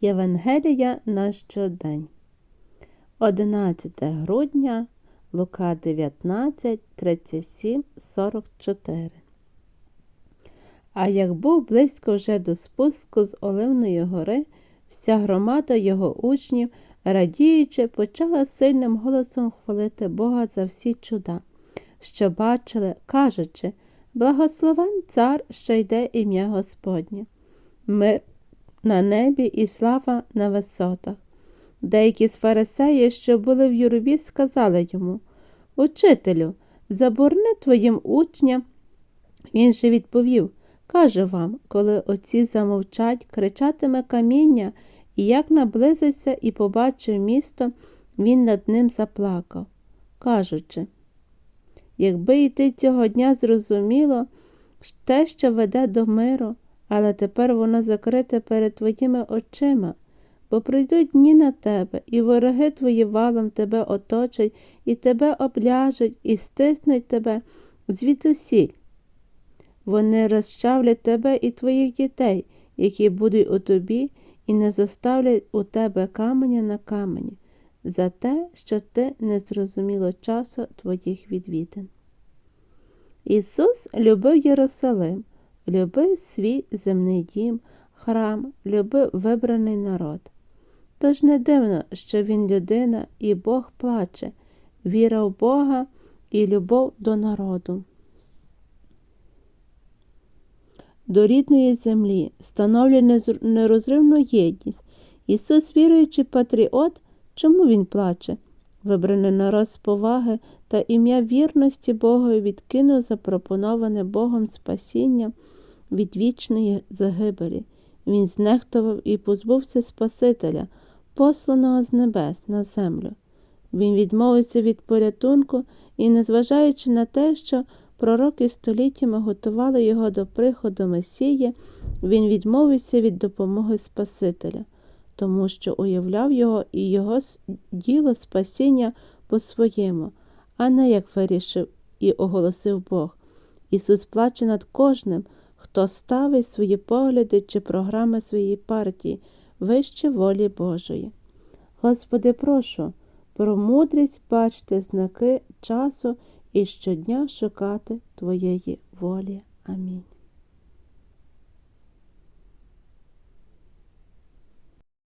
Євангелія на щодень. 11 грудня, Лука 19, 37, 44. А як був близько вже до спуску з Оливної гори, вся громада його учнів, радіючи, почала сильним голосом хвалити Бога за всі чуда, що бачили, кажучи, благословен цар, що йде ім'я Господнє. Мир на небі і слава на висотах. Деякі з фарисеїв, що були в юрбі, сказали йому Учителю, заборни твоїм учням. Він же відповів Кажу вам, коли оці замовчать, кричатиме каміння, і як наблизився і побачив місто, він над ним заплакав, кажучи, якби і ти цього дня зрозуміло те, що веде до миру, але тепер воно закрите перед твоїми очима, бо прийдуть дні на тебе, і вороги твої валом тебе оточать, і тебе обляжуть, і стиснуть тебе звідусіль. Вони розчавлять тебе і твоїх дітей, які будуть у тобі, і не заставлять у тебе каменя на камені, за те, що ти не зрозуміло часу твоїх відвідин. Ісус любив Єрусалим, любив свій земний дім, храм, любив вибраний народ. Тож не дивно, що він людина і Бог плаче, віра в Бога і любов до народу. До рідної землі становлює нерозривну єдність. Ісус, віруючий патріот, чому Він плаче? Вибраний народ з поваги та ім'я вірності Богові відкинув запропоноване Богом спасіння від вічної загибелі. Він знехтував і позбувся Спасителя, посланого з небес на землю. Він відмовився від порятунку і, незважаючи на те, що пророки століттями готували його до приходу Месії, він відмовився від допомоги Спасителя, тому що уявляв його і його діло спасіння по-своєму, а не як вирішив і оголосив Бог. Ісус плаче над кожним, хто ставить свої погляди чи програми своєї партії вище волі Божої. Господи, прошу про мудрість бачити знаки часу і щодня шукати Твоєї волі. Амінь.